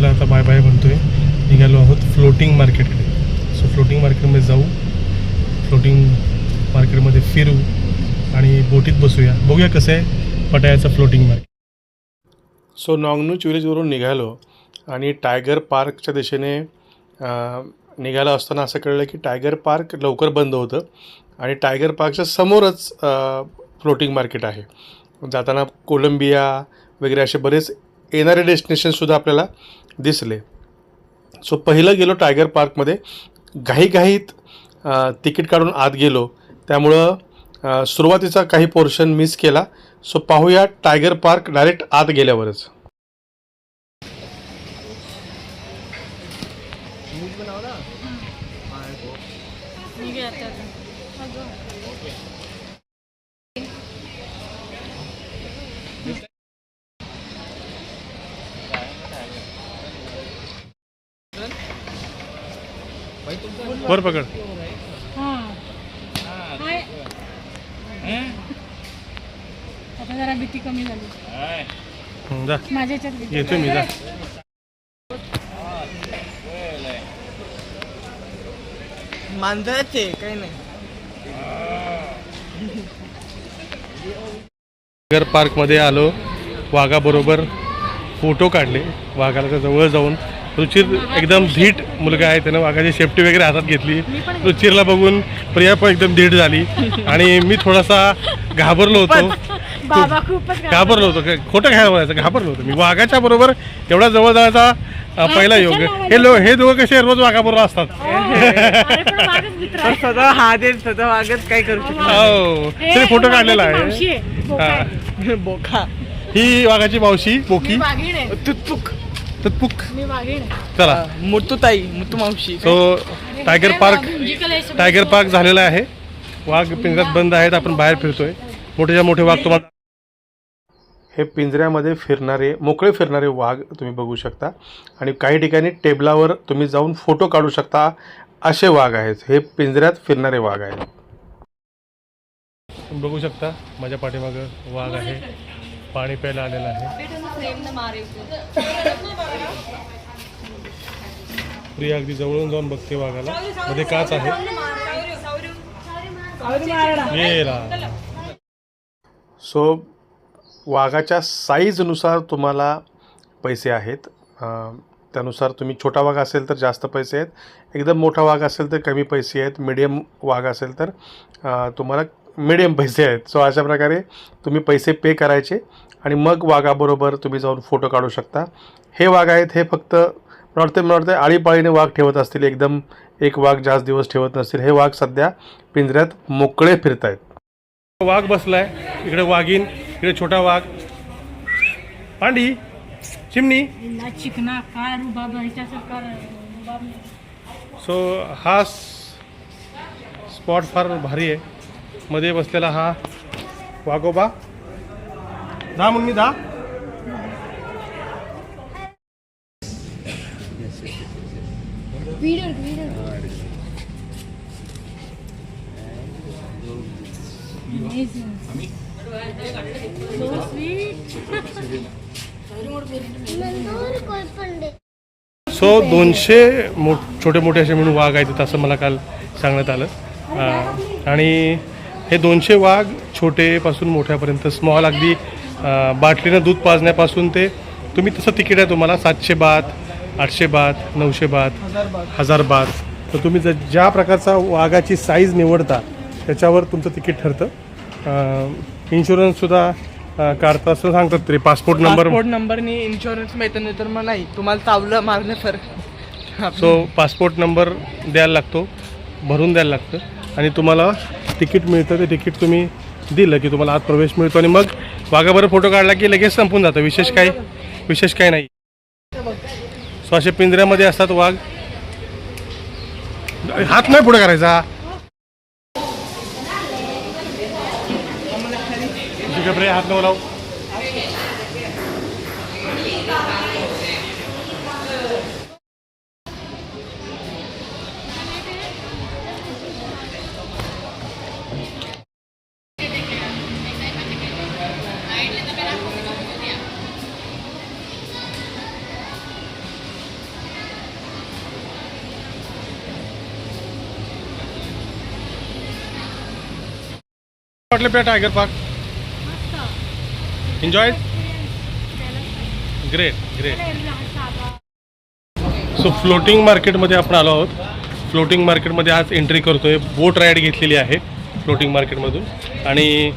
कॉटेजला आता bye bye म्हणतोय. निघालो आहोत फ्लोटिंग मार्केटकडे सो फ्लोटिंग मार्केटमध्ये जाऊ. फ्लोटिंग मार्केटमध्ये फिरू आणि बोटीत बसूया. बघूया कसं आहे पटायाचं floating market so Nong Nooch विलेजवरून निघालो आणि टायगर पार्कच्या दिशेने निघाला असताना असं कळलं की टायगर पार्क लवकर बंद होतं आणि टायगर पार्कच्या समोरच फ्लोटिंग मार्केट आहे. जाताना कोलंबिया वगैरे असे बरेच येणारे डेस्टिनेशनसुद्धा आपल्याला दिसले. सो पहिलं गेलो टायगर पार्कमध्ये. घाईघाईत तिकीट काढून आत गेलो. त्यामुळं सुरुवातीचा काही पोर्शन मिस केला. सो पाहूया टायगर पार्क डायरेक्ट आत गेल्यावरच. वर पकड. हां. हाय आता जरा भीती कमी झाली. हं, जा. माझ्या येतोय मी जा. मांजराचे काही नाही. टायगर पार्कमध्ये आलो. वाघाबरोबर फोटो काढले. वाघाला जवळ जाऊन रुचिर एकदम धीट मुलगा आहे त्यानं वाघाची सेफ्टी वगैरे हातात घेतली. रुचिरला बघून प्रिया पण एकदम धीट झाली. आणि मी थोडासा घाबरलो होतो. बाबा खूपच घाबरलो. होतो. काय- खोटं काय बोलायचं घाबरलो होतो मी. वाघाच्या बरोबर एवढा जवळ जायचा पहिला योग. हे लो हे दोघं कसे रोज वाघाबरोबर असतात? मित्र तो आहे. स्वतः हा दे स्वतः वागत काय करू शकतो हो. हे तरी फोटो काढलेला आहे. बोका हा. ही वाघाची मावशी बोकी. आहे. तुतपुक मी आहे. चला. मुतू ताई मुतू मावशी. So tiger park. Tiger park झालेला आहे. वाघ पिंजऱ्यात बंद आहेत आपण बाहेर फिरतोय. मोठेच्या मोठे वाघ तुम्हाला हे पिंजऱ्यामध्ये फिरणारे मोकळे फिरणारे वाघ तुम्ही बघू शकता. आणि काही ठिकाणी टेबलावर तुम्ही जाऊन फोटो काढू शकता. असे वाघ आहेत. हे पिंजऱ्यात फिरणारे वाघ आहेत. तुम्ही बघू शकता माझ्या पाठीमागं वाघ आहे. पाणी प्यायला आलेलं आहे. प्रिया अगदी जवळून जाऊन बघते वाघाला. मध्ये काच आहे. सो वाघाच्या साईजनुसार तुम्हाला पैसे आहेत. त्यानुसार तुम्ही छोटा वाघ असेल तर जास्त पैसे आहेत. एकदम मोठा वाघ असेल तर कमी पैसे आहेत. मिडियम वाघ असेल तर तुम्हाला मिडियम पैसे आहेत. सो अशा प्रकारे तुम्ही पैसे पे करायचे आणि मग वाघाबरोबर तुम्ही जाऊन फोटो काढू शकता. हे वाघ आहेत हे फक्त मला वाटतं मला वाटतं आळीपाळीने वाघ ठेवत असतील. एकदम एक वाघ जास्त दिवस ठेवत नसतील. हे वाघ सध्या पिंजऱ्यात मोकळे फिरत आहेत वाघ बसलाय. इकडे वाघीन इकडे छोटा वाघ. पांडी चिमणी. चिकना काय. सो हा स्पॉट फार भारी आहे. मध्ये बसलेला हा वाघोबा. दा मग मी दा. सो दोनशे मो छोटे मोठे असे म्हणून वाघ आहेत असं मला काल सांगण्यात आलं. आणि हे दोनशे वाघ छोटेपासून मोठ्यापर्यंत स्मॉल अगदी बाटलीनं दूध पाजण्यापासून ते तुम्ही तसं तिकीट आहे तुम्हाला सातशे बात आठशे बात नऊशे बात हजार बात. तर तुम्ही जर ज्या प्रकारचा वाघाची साईज निवडता त्याच्यावर तुमचं तिकीट ठरतं. इन्शुरन्ससुद्धा काढता असं सांगतात तरी पासपोर्ट नंबर पासपोर्ट नंबरनी इन्शुरन्स मिळतं नाही तर मग नाही. तुम्हाला चावलं मारलं तर. सो पासपोर्ट नंबर द्यायला लागतो भरून द्यायला लागतं. आणि तुम्हाला तिकीट मिळतं ते तिकीट तुम्ही दिलं की तुम्हाला आत प्रवेश मिळतो आणि मग वाघाबरोबर फोटो काढला की लगेच संपून जातं. विशेष काही विशेष काही नाही. सो असे पिंजऱ्यामध्ये असतात वाघ. हात नाही पुढे करायचा. हात नको लावू. वाटलं आपल्या tiger park enjoy great great so floating मार्केटमध्ये आपण आलो आहोत. फ्लोटिंग मार्केटमध्ये आज एंट्री करतोय. बोट राईड घेतलेली आहे फ्लोटिंग मार्केटमधून आणि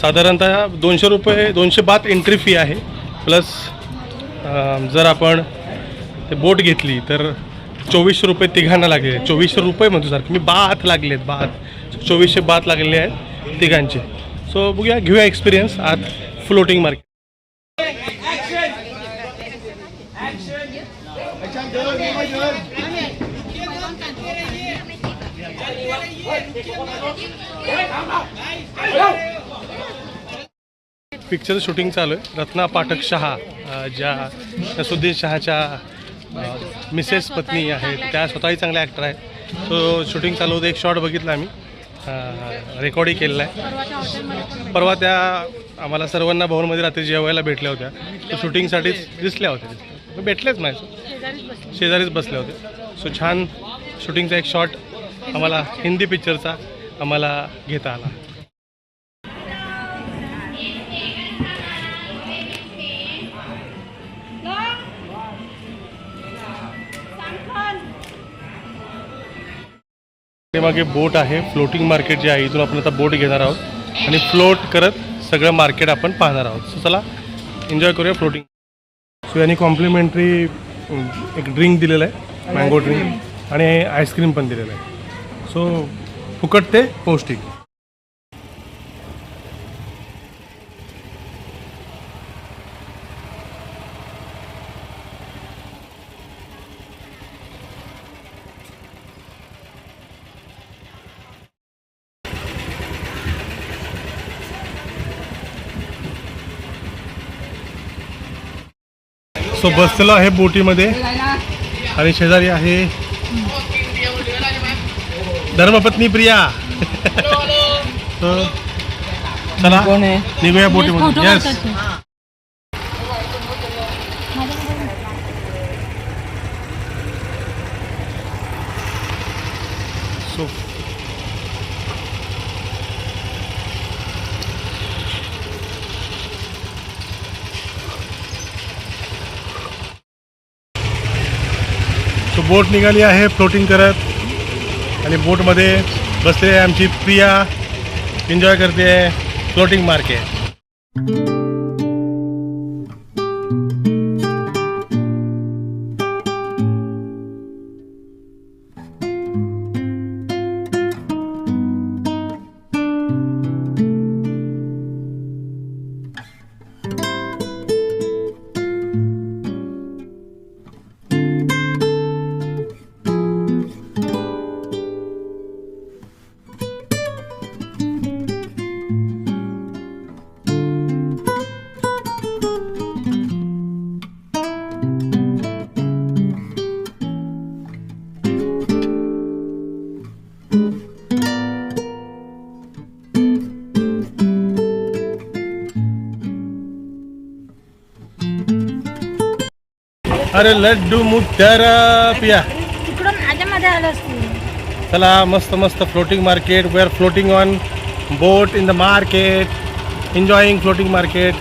साधारणतः दोनशे रुपये दोनशे बात एंट्री फी आहे. प्लस जर आपण ते बोट घेतली तर चोवीसशे रुपये तिघांना लागले. चोवीसशे रुपये म्हणतो सारखे. मी बात लागले आहेत बात. चोवीसशे बात लागलेले आहेत. तिघांचे. सो बघूया घेऊया एक्सपिरियन्स आज फ्लोटिंग मार्केट पिक्चर शूटिंग चालू आहे. रत्ना पाठक शहा ज्या नसुद्दीन शहाच्या मिसेस पत्नी आहेत. त्या स्वतःही चांगल्या ॲक्टर आहेत. सो शूटिंग चालू होतं. एक शॉट बघितला आम्ही. रेकॉर्डिंग केलेला आहे. परवा त्या आम्हाला सर्वांना भवनमध्ये रात्री जेवायला भेटल्या होत्या. तर शूटिंगसाठीच दिसल्या होत्या. भेटलेच नाही. शेजारीच शेजारीच बसले होते सो छान शूटिंगचा एक शॉट आम्हाला हिंदी पिक्चरचा आम्हाला घेता आला. मागे बोट आहे. फ्लोटिंग मार्केट जे आहे इथून आपण आता बोट घेणार आहोत. आणि फ्लोट करत सगळं मार्केट आपण पाहणार आहोत. सो चला एन्जॉय करूया फ्लोटिंग सो यांनी कॉम्प्लिमेंटरी एक ड्रिंक दिलेलं आहे मँगो ड्रिंक आणि आईस्क्रीम पण दिलेलं आहे. सो फुकट ते पौष्टिक. सो बसलेलो आहे बोटीमध्ये. आणि शेजारी आहे धर्मपत्नी प्रिया. चला निघूया बोटीमध्ये येस बोट निघाली आहे फ्लोटिंग करत. आणि बोटमध्ये बसले आहे आमची प्रिया. एन्जॉय करते. आहे फ्लोटिंग मार्केट अरे लड्डू पिया. तिकडून असतील चला मस्त मस्त floating market we are floating on boat in the market enjoying floating market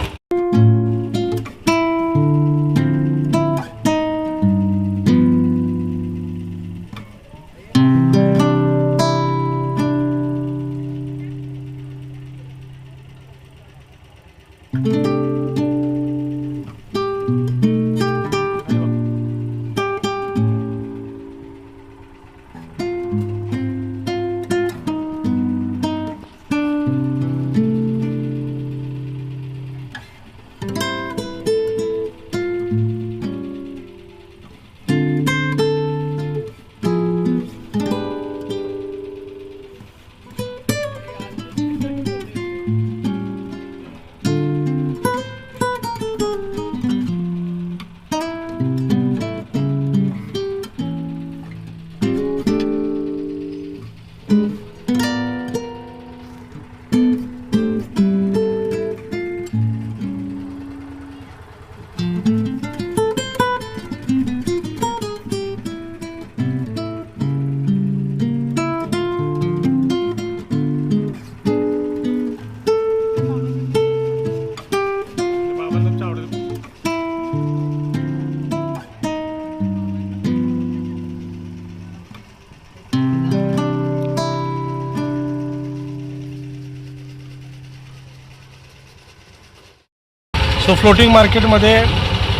so floating मार्केटमध्ये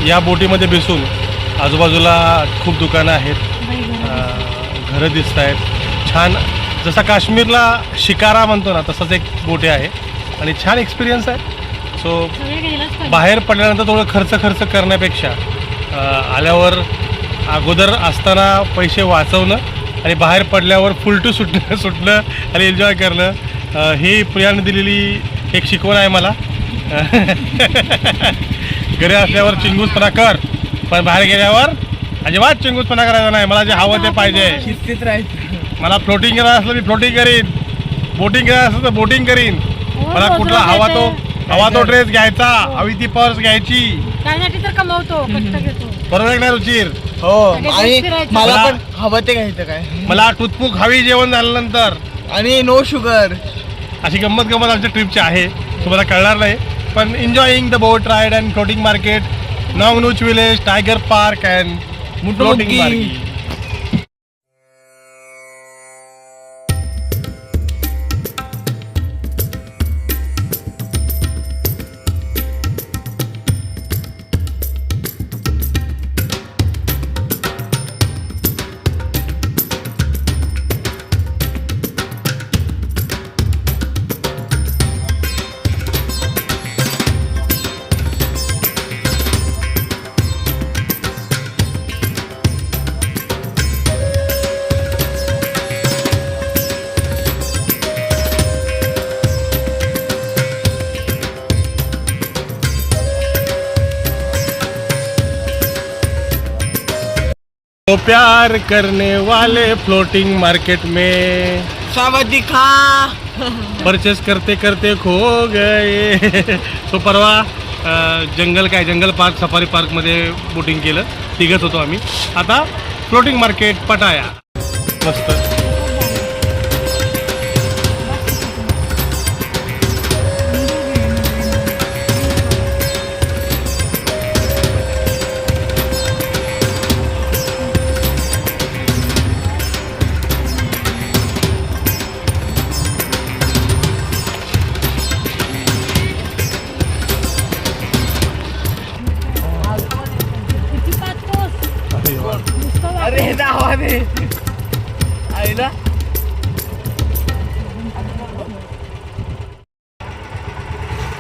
या बोटीमध्ये बसून आजूबाजूला खूप दुकानं आहेत. घरं दिसत आहेत. छान जसा काश्मीरला शिकारा म्हणतो ना तसंच एक बोटे आहे. आणि छान एक्सपिरियन्स आहे. सो. बाहेर पडल्यानंतर थोडं खर्च खर्च करण्यापेक्षा आल्यावर अगोदर असताना पैसे वाचवणं आणि बाहेर पडल्यावर फुलटू सुटणं सुटणं आणि एन्जॉय करणं ही प्रियाने दिलेली एक शिकवण आहे मला. घरी असल्यावर चिंगूसपणा कर पण बाहेर गेल्यावर अजिबात चिंगूसपणा करायचा नाही. मला जे हवं ते पाहिजे. शिस्तीत राहायचं. मला फ्लोटिंग करायचं असलं मी फ्लोटिंग करीन. बोटिंग करायचं असलं तर बोटिंग करीन. हो, मला कुठला हवा तो. हवा तो ड्रेस घ्यायचा. हवी ती पर्स घ्यायची. त्यासाठी तर कमवतो कष्ट घेतो. बरोबर आहे ना रुचिर? हो. आणि मला- पण हवं ते घ्यायचं काय? मला टूथपुक हवी जेवण झाल्यानंतर. आणि नो शुगर अशी गंमत गंमत आमच्या ट्रिपची आहे. तुम्हाला कळणार नाही. पण enjoying the boat ride and floating market Nong Nooch village tiger park and floating प्यार करने वाले फ्लोटिंग मार्केट में। सावधी खा परचेस करते करते खो गए। सो परवा अ, जंगल काय जंगल पार्क सफारी पार्कमध्ये बोटिंग केलं. तिघत होतो आम्ही. आता फ्लोटिंग मार्केट पटाया. मस्त.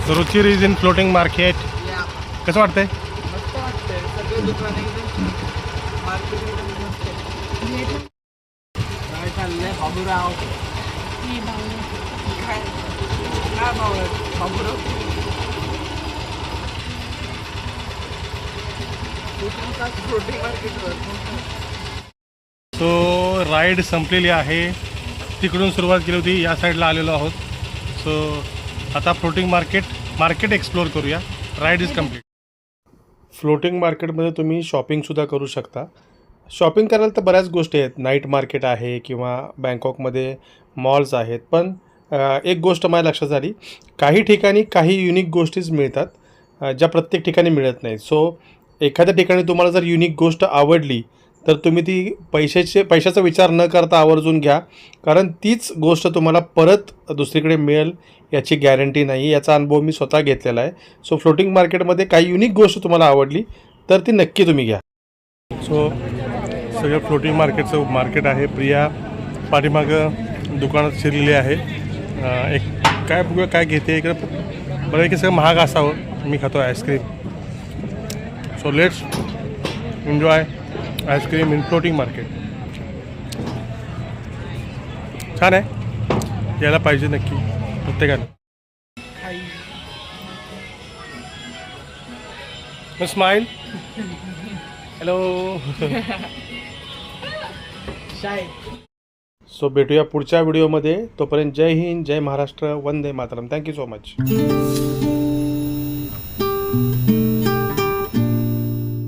Ruchir is in floating market कसं वाटतंय सो राईड संपलेली आहे. तिकडून सुरुवात केली होती. या साईडला आलेलो आहोत. सो आता फ्लोटिंग मार्केट मार्केट एक्सप्लोअर करूया. राईड इज कंप्लीट फ्लोटिंग मार्केटमध्ये तुम्ही शॉपिंगसुद्धा करू शकता. शॉपिंग करायला तर बऱ्याच गोष्टी आहेत. नाईट मार्केट आहे किंवा बँकॉकमध्ये मॉल्स आहेत. पण एक गोष्ट माझ्या लक्षात आली. काही ठिकाणी काही युनिक गोष्टीच मिळतात ज्या प्रत्येक ठिकाणी मिळत नाहीत. सो एखाद्या ठिकाणी तुम्हाला जर युनिक गोष्ट आवडली तर तुम्ही ती पैशाचे पैशाचा विचार न करता आवर्जून घ्या. कारण तीच गोष्ट तुम्हाला परत दुसरीकडे मिळेल याची गॅरंटी नाही याचा अनुभव मी स्वतः घेतलेला आहे. सो फ्लोटिंग मार्केटमध्ये काही युनिक गोष्ट तुम्हाला आवडली तर ती नक्की तुम्ही घ्या. सो सगळं फ्लोटिंग मार्केटचं मार्केट आहे. प्रिया पाठीमागं दुकानात शिरलेली आहे. एक काय बघूया काय घेते? इकडं बरं सगळं महाग असावं. मी खातो ice cream so let's enjoy ice cream in floating market छान आहे. यायला पाहिजे नक्की प्रत्येकाने. स्माईल हॅलो सो भेटूया पुढच्या व्हिडिओमध्ये. तोपर्यंत जय हिंद जय महाराष्ट्र वंदे Mataram. Thank you so much